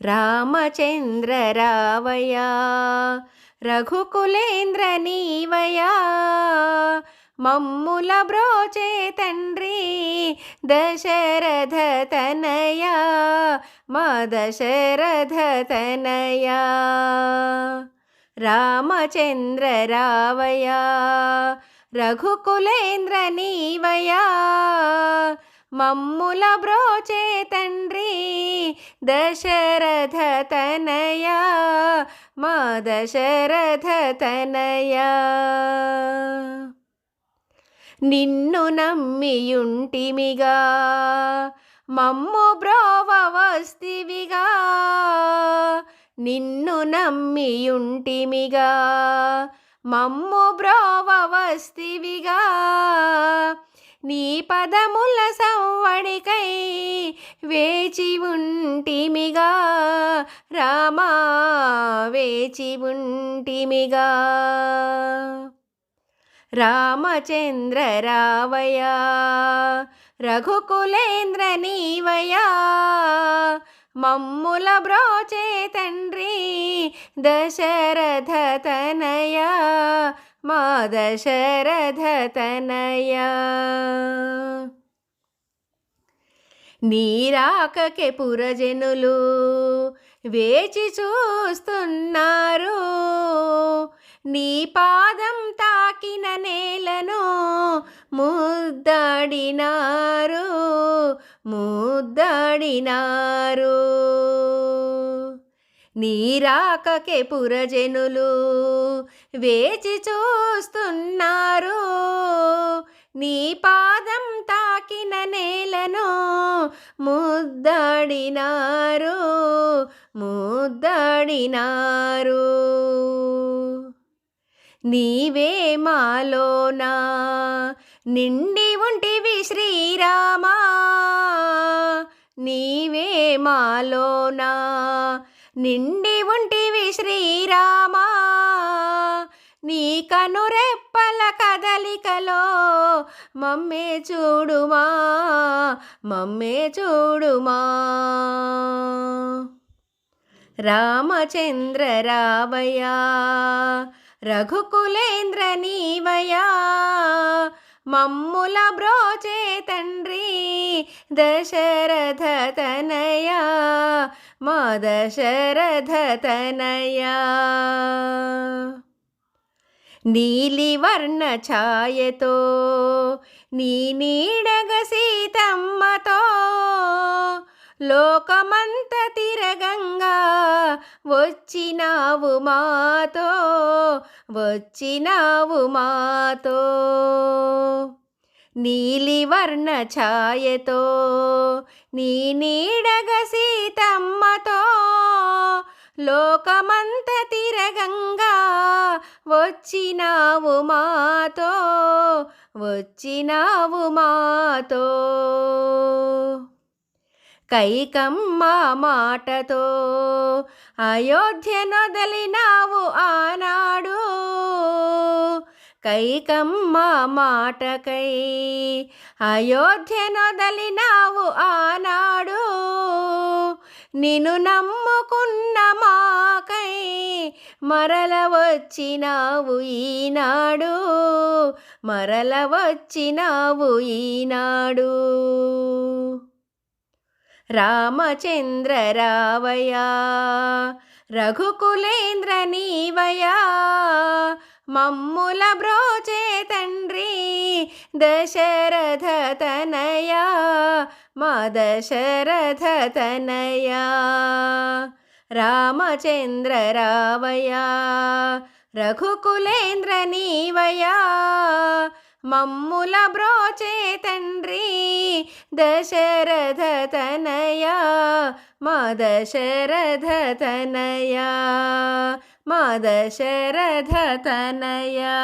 రామచంద్ర రావయా రఘుకులేంద్ర నీవయా మమ్ముల బ్రోచే తండ్రి దశరథ తనయా మా దశరథ తనయా రామచంద్ర రావయా రఘుకులేంద్ర నీవయా మమ్ముల బ్రోచే తండ్రి దశరథ తనయా మా దశరథ తనయా. నిన్ను నమ్మియుంటిమిగా మమ్ము బ్రోవ వస్తివిగా. నిన్ను నమ్మియుంటిమిగా మమ్ము బ్రోవ వస్తివిగా. నీ పదముల సవ్వడికై వేచి ఉంటిమిగా. రామా వేచి ఉంటిమిగా. రామచంద్ర రావయా రఘుకులేంద్ర నీవయా మమ్ముల బ్రోచే తండ్రి దశరథ తనయా. మా దశరథ తనయా నీరాకకే పురజనులు వేచి చూస్తున్నారు. నీ పాదం తాకిన నేలను ముద్దాడినారు ముద్దాడినారు. నీరాకకే పురజనులు వేచి చూస్తున్నారు. నీ పాదం తాకిన నేలను ముద్దడినారు ముద్దడినారు. నీవే మాలోనా నిండి ఉంటివి శ్రీరామా. నీవే మాలోనా నిండి ఉంటివి శ్రీరామా. నీ కనురెప్పల కదలికలో మమ్మే చూడుమా మమ్మే చూడుమా. రామచంద్ర రావయా రఘుకులేంద్ర నీవయా మమ్ముల బ్రోచే తండ్రి దశరథ తనయా మా దశరథ నీలివర్ణ ఛాయతో నీ నీడగ సీతమ్మతో లోకమంత తిరగంగా వచ్చినావు మాతో వచ్చినావు మాతో. నీలివర్ణ ఛాయతో నీ నీడగసి లోకమంత తిరగంగా వచ్చినావు మాతో వచ్చినావు మాతో. కైకమ్మ మాటతో అయోధ్య నొదలినావు ఆనాడు. కైకమ్మ మాటకై అయోధ్య నొదలినావు ఆనాడు. నిన్ను నమ్ముకున్న మాకై మరల వచ్చినావు ఈనాడు మరల వచ్చినావు ఈనాడు. రామచంద్ర రావయా రఘుకులేంద్ర నీవయా మమ్ముల బ్రోచే తండ్రి దశరథ తనయా మా దశరథ తనయా రామచంద్ర రావయా రఘుకులేంద్ర నీవయా మమ్ముల బ్రోచే తండ్రి దశరథ తనయా మా దశరథ తనయా మా దశరథ తనయా